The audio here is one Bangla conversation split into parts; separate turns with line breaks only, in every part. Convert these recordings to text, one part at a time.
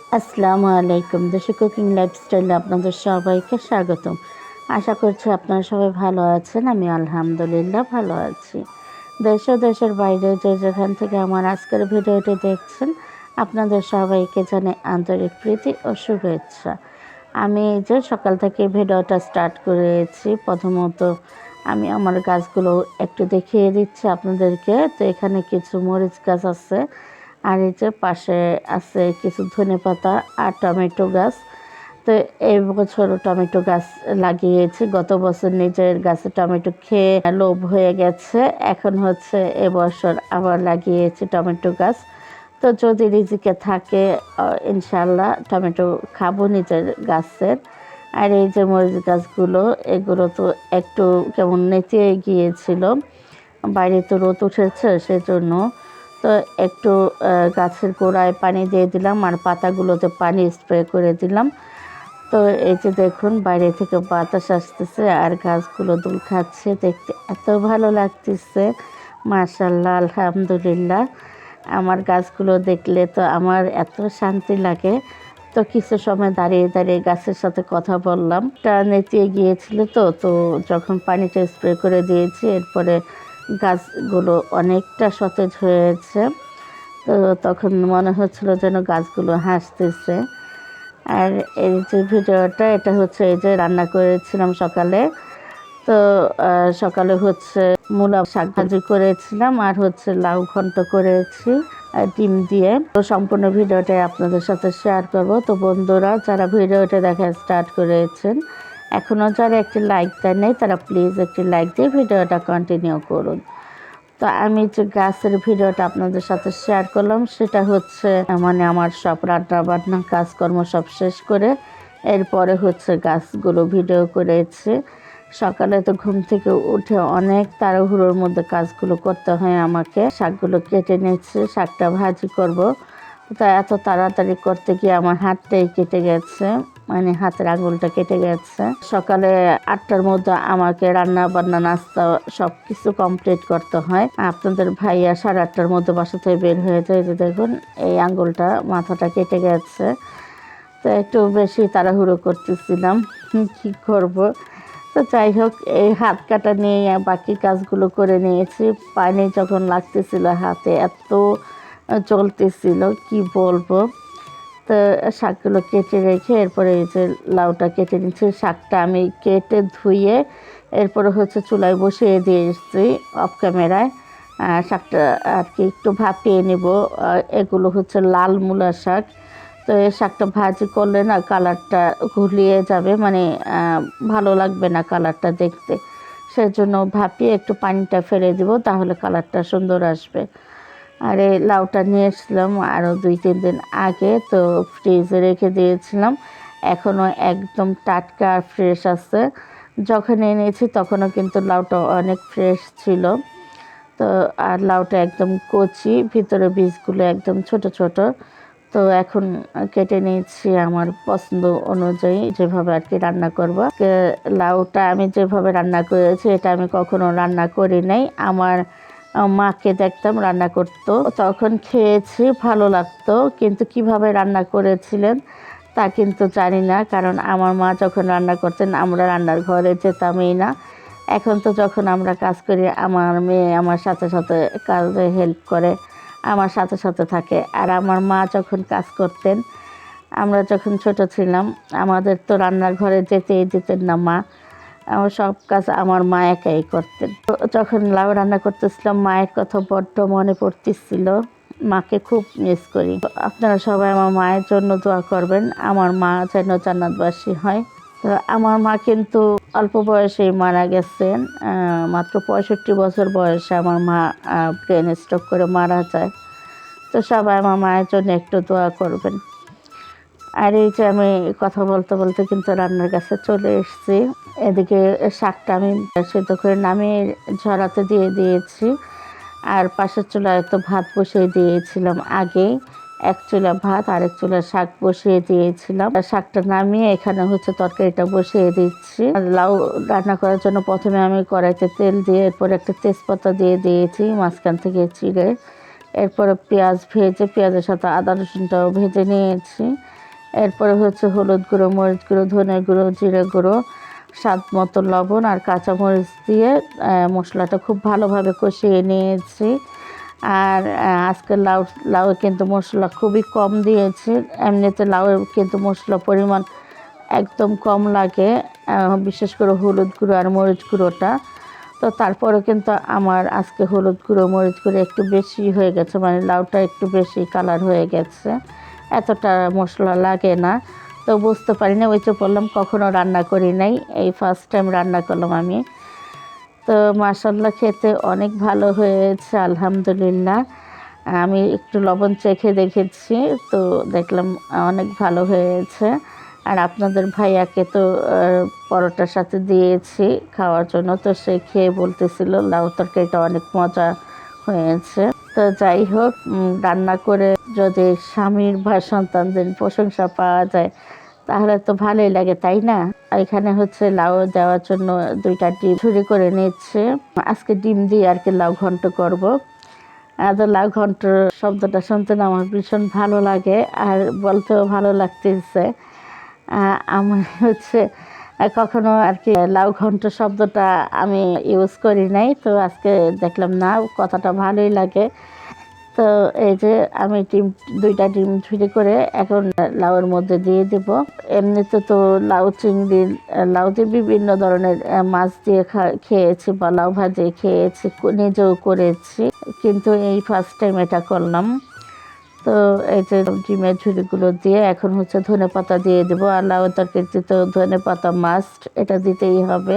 আসসালামু আলাইকুম। দেশে কুকিং লাইফস্টাইলে আপনাদের সবাইকে স্বাগতম। আশা করছি আপনারা সবাই ভালো আছেন, আমি আলহামদুলিল্লাহ ভালো আছি। দেশ ও দেশের বাইরে যে যেখান থেকে আমার আজকের ভিডিওটি দেখছেন, আপনাদের সবাইকে জানে আন্তরিক প্রীতি ও শুভেচ্ছা। আমি যে সকাল থেকে ভিডিওটা স্টার্ট করেছি, প্রথমত আমি আমার গাছগুলো একটু দেখিয়ে দিচ্ছি আপনাদেরকে। তো এখানে কিছু মরিচ গাছ আছে আর এই যে পাশে আছে কিছু ধনে পাতা আর টমেটো গাছ। তো এই বছর টমেটো গাছ লাগিয়েছি। গত বছর নিজের গাছে টমেটো খেয়ে লোভ হয়ে গেছে। এখন হচ্ছে এবছর আবার লাগিয়েছি টমেটো গাছ। তো যদি রিজিকে থাকে ইনশাল্লাহ টমেটো খাব নিজের গাছের। আর এই যে মরিচ গাছগুলো, এগুলো তো একটু কেমন নেচে গিয়েছিল। বাইরে তো রোদ উঠেছে, সেজন্য তো একটু গাছের গোড়ায় পানি দিয়ে দিলাম আর পাতাগুলোতে পানি স্প্রে করে দিলাম। তো এই যে দেখুন, বাইরে থেকে বাতাস আসতেছে আর গাছগুলো দুল খাচ্ছে দেখতে এত ভালো লাগতেছে। মাশাল্লাহ আলহামদুলিল্লাহ। আমার গাছগুলো দেখলে তো আমার এত শান্তি লাগে। তো কিছু সময় দাঁড়িয়ে দাঁড়িয়ে গাছের সাথে কথা বললাম। তা নেতিয়ে গিয়েছিল তো তো যখন পানিটা স্প্রে করে দিয়েছি, এরপরে গাছগুলো অনেকটা সতেজ হয়েছে। তো তখন মনে হচ্ছিল যেন গাছগুলো হাসতেছে। আর এই যে ভিডিওটা, এটা হচ্ছে এই যে রান্না করেছিলাম সকালে। তো সকালে হচ্ছে মূলা শাক ভাজি করেছিলাম আর হচ্ছে লাউ ঘন্ট করেছি ডিম দিয়ে। তো সম্পূর্ণ ভিডিওটাই আপনাদের সাথে শেয়ার করব। তো বন্ধুরা, যারা ভিডিওটা দেখা স্টার্ট করেছেন এখনও যারা একটি লাইক দেন নাই, তারা প্লিজ একটি লাইক দিয়ে ভিডিওটা কন্টিনিউ করুন। তো আমি যে গাছের ভিডিওটা আপনাদের সাথে শেয়ার করলাম, সেটা হচ্ছে মানে আমার সব রান্না বান্না কাজকর্ম সব শেষ করে এরপরে হচ্ছে গাছগুলো ভিডিও করেছি। সকালে তো ঘুম থেকে উঠে অনেক তাড়াহুড়োর মধ্যে কাজগুলো করতে হয় আমাকে। শাকগুলো কেটে নিচ্ছি শাকটা ভাজি করব। তা এত তাড়াতাড়ি করতে গিয়ে আমার হাতটাই কেটে গেছে। মানে হাতের আঙুলটা কেটে গেছে। সকালে আটটার মধ্যে আমাকে রান্না বান্না নাস্তা সব কিছু কমপ্লিট করতে হয়। আপনাদের ভাইয়া সাড়ে আটটার মধ্যে বাসা থেকে বের হয়ে যায়। যে দেখুন, এই আঙুলটা, মাথাটা কেটে গেছে। তো একটু বেশি তাড়াহুড়ো করতেছিলাম। কি করব? তো যাই হোক, এই হাত কাটা নিয়ে বাকি কাজগুলো করে নিয়েছি। পানি যখন লাগতেছিল হাতে, এত চলতেছিল, কি বলব? তো শাকগুলো কেটে রেখে এরপরে এই যে লাউটা কেটে নিচ্ছি শাকটা আমি কেটে ধুয়ে এরপরে হচ্ছে চুলায় বসিয়ে দিয়ে এসেছি অফ ক্যামেরায় শাকটা আর কি একটু ভাপিয়ে নেব। এগুলো হচ্ছে লাল মূলা শাক। তো এই শাকটা ভাজি করলে না কালারটা ঘুলিয়ে যাবে মানে ভালো লাগবে না কালারটা দেখতে। সেজন্য ভাপিয়ে একটু পানিটা ফেলে দিব, তাহলে কালারটা সুন্দর আসবে। আর এই লাউটা নিয়ে এসেছিলাম আরও দুই, তিন দিন আগে, তো ফ্রিজে রেখে দিয়েছিলাম। এখনও একদম টাটকা আর ফ্রেশ আছে। যখন এনেছি তখনও কিন্তু লাউটা অনেক ফ্রেশ ছিল। তো, আর লাউটা একদম কচি, ভিতরে বীজগুলো একদম ছোট ছোট। তো এখন কেটে নিয়েছি আমার পছন্দ অনুযায়ী যেভাবে আর কি রান্না করব। লাউটা আমি যেভাবে রান্না করেছি, এটা আমি কখনো রান্না করি নাই। আমার মাকে দেখতাম, রান্না করতো। তখন খেয়েছি, ভালো লাগতো, কিন্তু কীভাবে রান্না করেছিলেন তা কিন্তু জানি না, কারণ আমার মা যখন রান্না করতেন, আমরা রান্নার ঘরে যেতামই না। এখন তো যখন আমরা কাজ করি, আমার মেয়ে আমার সাথে সাথে কাজে হেল্প করে, আমার সাথে সাথে থাকে। আর আমার মা যখন কাজ করতেন, আমরা যখন ছোট ছিলাম, আমাদের তো রান্নার ঘরে যেতেই দিতেন না মা। আমার সব কাজ আমার মা একাই করতেন। যখন লাউ রান্না করতেছিলাম, মায়ের কথা বড্ড মনে পড়তেছিল। মাকে খুব মিস করি। আপনারা সবাই আমার মায়ের জন্য দোয়া করবেন, আমার মা যেন জান্নাতবাসী হয়। তো আমার মা কিন্তু অল্প বয়সেই মারা গেছেন মাত্র পঁয়ষট্টি বছর বয়সে আমার মা ব্রেন স্ট্রোক করে মারা যায়। তো সবাই আমার মায়ের জন্য একটু দোয়া করবেন। আর এই যে আমি কথা বলতে বলতে কিন্তু রান্নার কাছে চলে এসেছি। এদিকে শাকটা আমি সেদ্ধ করে নামিয়ে ঝরাতে দিয়ে দিয়েছি। আর পাশের চুলায় তো ভাত বসিয়ে দিয়েছিলাম আগে। এক চুলা ভাত আর এক চুলা শাক বসিয়ে দিয়েছিলাম। শাকটা নামিয়ে এখানে হচ্ছে তরকারিটা বসিয়ে দিচ্ছি। লাউ রান্না করার জন্য প্রথমে আমি কড়াইতে তেল দিয়ে, এরপর একটা তেজপাতা দিয়ে দিয়েছি, মাঝখান থেকে চিড়ে। এরপরে পেঁয়াজ ভেজে, পেঁয়াজের সাথে আদা রসুনটাও ভেজে নিয়েছি। এরপরে হচ্ছে হলুদ গুঁড়ো, মরিচ গুঁড়ো, ধনে গুঁড়ো, জিরে গুঁড়ো, স্বাদ মতো লবণ আর কাঁচামরিচ দিয়ে মশলাটা খুব ভালোভাবে কষিয়ে নিয়েছি। আর আজকে লাউ লাউ কিন্তু মশলা খুবই কম দিয়েছি। এমনিতে লাউয়ের কিন্তু মশলা পরিমাণ একদম কম লাগে বিশেষ করে হলুদ গুঁড়ো আর মরিচ গুঁড়োটা। তো তারপরে কিন্তু আমার আজকে হলুদ গুঁড়ো, মরিচ গুঁড়ো একটু বেশি হয়ে গেছে মানে লাউটা একটু বেশি কালার হয়ে গেছে। এতটা মশলা লাগে না। তো বুঝতে পারি না ওই যে বললাম কখনো রান্না করি নাই। এই ফার্স্ট টাইম রান্না করলাম আমি। তো মাসাল্লাহ খেতে অনেক ভালো হয়েছে, আলহামদুলিল্লাহ। আমি একটু লবণ চেখে দেখেছি, তো দেখলাম অনেক ভালো হয়েছে। আর আপনাদের ভাইয়াকে তো পরোটার সাথে দিয়েছি খাওয়ার জন্য, তো সে খেয়ে বলতেছিল, লাউ তরকারিটা অনেক মজা হয়েছে। তো যাই হোক রান্না করে যদি স্বামীর বা সন্তানদের প্রশংসা পাওয়া যায়, তাহলে তো ভালোই লাগে, তাই না? এখানে হচ্ছে লাউ দেওয়ার জন্য দুইটা ডিম ছুরি করে নিচ্ছে। আজকে ডিম দিয়ে আর কি লাউ ঘন্ট করব। তো লাউ ঘন্ট শব্দটা শুনতে না আমার ভীষণ ভালো লাগে আর বলতেও ভালো লাগতেছে। আমার হচ্ছে কখনো আর কি লাউ ঘন্ট শব্দটা আমি ইউজ করি নাই, তো আজকে দেখলাম না, কথাটা ভালোই লাগে। তো এই যে আমি ডিম, দুইটা ডিম ঝুড়ি করে এখন লাউয়ের মধ্যে দিয়ে দেব। এমনিতে তো লাউ চিংড়ি, লাউ দিয়ে বিভিন্ন ধরনের মাছ দিয়ে খেয়েছি বা লাউ ভাজি খেয়েছি নিজেও করেছি। কিন্তু এই ফার্স্ট টাইম এটা করলাম। তো এই যে ডিমের ঝুড়িগুলো দিয়ে এখন হচ্ছে ধনে পাতা দিয়ে দেবো। আর লাউ তরকারিতে তো ধনে পাতা মাস্ট এটা দিতেই হবে।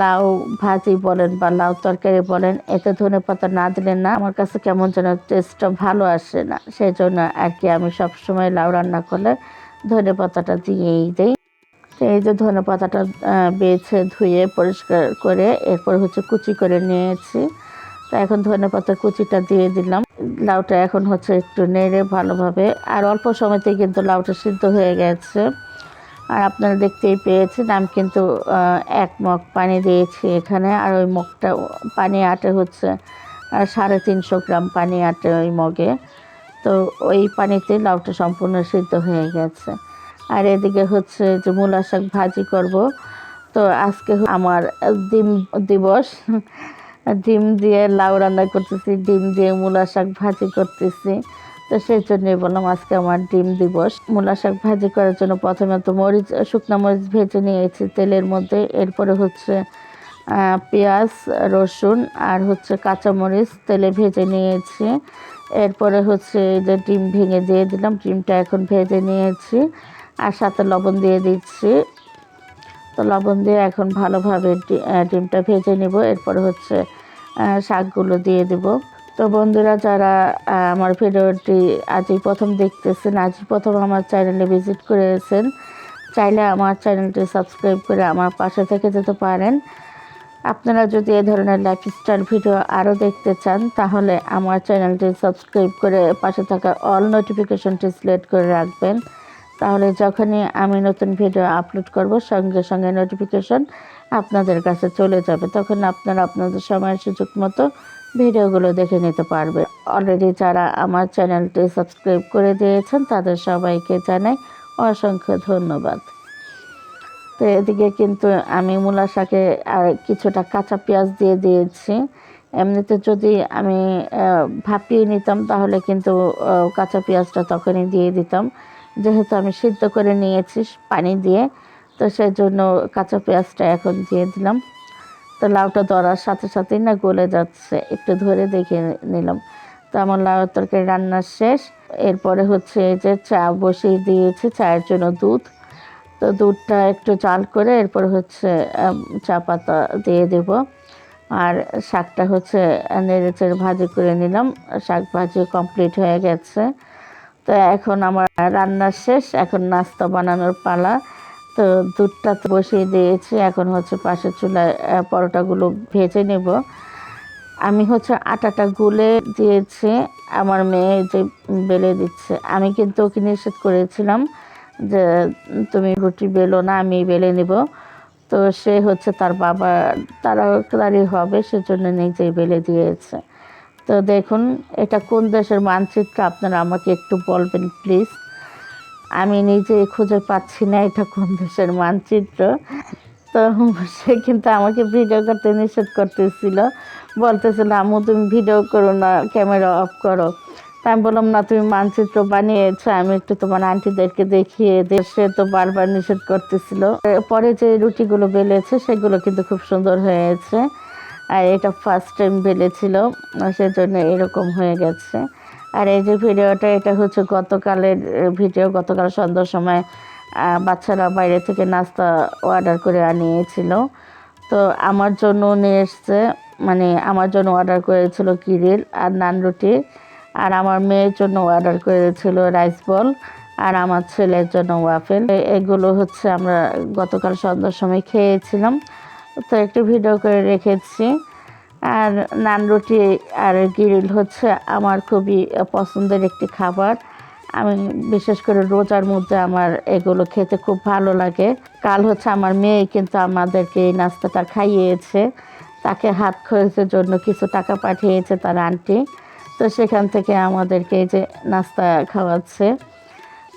লাউ ভাজি বলেন বা লাউ তরকারি বলেন, এতে ধনে পাতা না দিলে না আমার কাছে কেমন যেন টেস্টটা ভালো আসে না। সেই জন্য আর কি আমি সবসময় লাউ রান্না করলে ধনে পাতাটা দিয়েই দিই। এই যে ধনে পাতাটা বেছে ধুয়ে পরিষ্কার করে এরপর হচ্ছে কুচি করে নিয়েছি। তো এখন ধনে পাতার কুচিটা দিয়ে দিলাম। লাউটা এখন হচ্ছে একটু নেড়ে ভালোভাবে, আর অল্প সময়তেই কিন্তু লাউটা সিদ্ধ হয়ে গেছে। আর আপনারা দেখতেই পেয়েছেন, আমি কিন্তু এক মগ পানি দিয়েছি এখানে, আর ওই মগটা পানি আটে হচ্ছে সাড়ে তিনশো গ্রাম পানি আটে ওই মগে। তো ওই পানিতে লাউটা সম্পূর্ণ সিদ্ধ হয়ে গেছে। আর এদিকে হচ্ছে যে মূলা শাক ভাজি করব। তো আজকে আমার ডিম দিবস। ডিম দিয়ে লাউ রান্না করতেছি, ডিম দিয়ে মূলা শাক ভাজি করতেছি। তো সেই জন্যই বললাম আজকে আমার ডিম দিবস। মূলা শাক ভাজি করার জন্য প্রথমে তো মরিচ, শুকনো মরিচ ভেজে নিয়েছি তেলের মধ্যে। এরপরে হচ্ছে পেঁয়াজ, রসুন আর হচ্ছে কাঁচামরিচ তেলে ভেজে নিয়েছি। এরপরে হচ্ছে এই যে ডিম ভেঙে দিয়ে দিলাম, ডিমটা এখন ভেজে নিয়েছি। আর সাথে লবণ দিয়ে দিচ্ছি। তো লবণ দিয়ে এখন ভালোভাবে ডিমটা ভেজে নেব। এরপরে হচ্ছে শাকগুলো দিয়ে দেব। তো বন্ধুরা যারা আমার ভিডিওটি আজই প্রথম দেখতেছেন, আজই প্রথম আমার চ্যানেলে ভিজিট করেছেন চাইলে আমার চ্যানেলটি সাবস্ক্রাইব করে আমার পাশে থেকে যেতে পারেন। আপনারা যদি এ ধরনের লাইফস্টাইল ভিডিও আরও দেখতে চান, তাহলে আমার চ্যানেলটি সাবস্ক্রাইব করে পাশে থাকা অল নোটিফিকেশনটি সিলেক্ট করে রাখবেন। তাহলে যখনই আমি নতুন ভিডিও আপলোড করব, সঙ্গে সঙ্গে নোটিফিকেশন আপনাদের কাছে চলে যাবে। তখন আপনারা আপনাদের সময়ের সুযোগ মতো ভিডিওগুলো দেখে নিতে পারবে। অলরেডি যারা আমার চ্যানেলটি সাবস্ক্রাইব করে দিয়েছেন, তাদের সবাইকে জানাই অসংখ্য ধন্যবাদ। তো এদিকে কিন্তু আমি মূলা শাকে আর কিছুটা কাঁচা পেঁয়াজ দিয়ে দিয়েছি। এমনিতে যদি আমি ভাপিয়ে নিতাম, তাহলে কিন্তু কাঁচা পেঁয়াজটা তখনই দিয়ে দিতাম। যেহেতু আমি সিদ্ধ করে নিয়েছি পানি দিয়ে, তো সেই জন্য কাঁচা পেঁয়াজটা এখন দিয়ে দিলাম। তো লাউটা ধরার সাথে সাথেই না গলে যাচ্ছে। একটু ধরে দেখে নিলাম। তো আমার লাউ তরকারি রান্না শেষ। এরপরে হচ্ছে এই যে চা বসিয়ে দিয়েছি, চায়ের জন্য দুধ। তো দুধটা একটু চাল করে এরপর হচ্ছে চা পাতা দিয়ে দেব। আর শাকটা হচ্ছে নেড়ে চেড়ে ভাজি করে নিলাম। শাক ভাজি কমপ্লিট হয়ে গেছে। তো এখন আমার রান্না শেষ। এখন নাস্তা বানানোর পালা। তো দুধটা তো বসিয়ে দিয়েছি। এখন হচ্ছে পাশের চুলায় পরোটাগুলো ভেজে নেব। আমি হচ্ছে আটাটা গুলে দিয়েছি। আমার মেয়ে যে বেলে দিচ্ছে। আমি কিন্তু ওকে নিষেধ করেছিলাম যে, তুমি রুটি বেলো না, আমি বেলে নিব। তো সে হচ্ছে তার বাবা তাড়াতাড়ি হবে, সেজন্য নিজেই বেলে দিয়েছে। তো দেখুন, এটা কোন দেশের মানচিত্র? আপনারা আমাকে একটু বলবেন, প্লিজ। আমি নিজে খুঁজে পাচ্ছি না এটা কোন দেশের মানচিত্র। তো সে কিন্তু আমাকে ভিডিও করতে নিষেধ করতেছিল। বলতেছিল আমু তুমি ভিডিও করো না ক্যামেরা অফ করো। তা আমি বললাম, না, তুমি মানচিত্র বানিয়েছো, আমি একটু তোমার আন্টিদেরকে দেখিয়ে। সে তো বারবার নিষেধ করতেছিল। পরে যে রুটিগুলো বেলেছে, সেগুলো কিন্তু খুব সুন্দর হয়েছে। আর এটা ফার্স্ট টাইম বেলেছিল, সেজন্য এরকম হয়ে গেছে। আর এই যে ভিডিওটা, এটা হচ্ছে গতকালের ভিডিও। গতকাল সন্ধ্যার সময় বাচ্চারা বাইরে থেকে নাস্তা অর্ডার করে আনিয়েছিল। তো আমার জন্য নিয়ে এসছে মানে আমার জন্য অর্ডার করেছিল কিরিল আর নান রুটি। আর আমার মেয়ের জন্য অর্ডার করেছিল রাইস বল আর আমার ছেলের জন্য ওয়াফেল। এগুলো হচ্ছে আমরা গতকাল সন্ধ্যার সময় খেয়েছিলাম। তো একটু ভিডিও করে রেখেছি। আর নান রুটি আর গিরিল হচ্ছে আমার খুবই পছন্দের একটি খাবার। আমি বিশেষ করে রোজার মধ্যে আমার এগুলো খেতে খুব ভালো লাগে। কাল হচ্ছে আমার মেয়ে কিন্তু আমাদেরকে এই নাস্তাটা খাইয়েছে। তাকে হাত খরচের জন্য কিছু টাকা পাঠিয়েছে তার আন্টি। তো সেখান থেকে আমাদেরকে এই যে নাস্তা খাওয়াচ্ছে।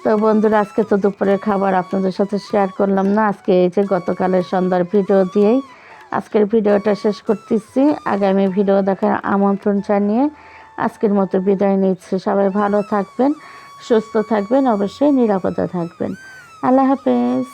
তো বন্ধুরা, আজকে তো দুপুরের খাবার আপনাদের সাথে শেয়ার করলাম না। আজকে এই যে গতকালের সন্ধ্যার ভিডিও দিয়েই আজকের ভিডিওটা শেষ করতেছি। আগামী ভিডিও দেখার আমন্ত্রণ জানিয়ে আজকের মতো বিদায় নিচ্ছি। সবাই ভালো থাকবেন, সুস্থ থাকবেন, অবশ্যই নিরাপদে থাকবেন। আল্লাহ হাফেজ।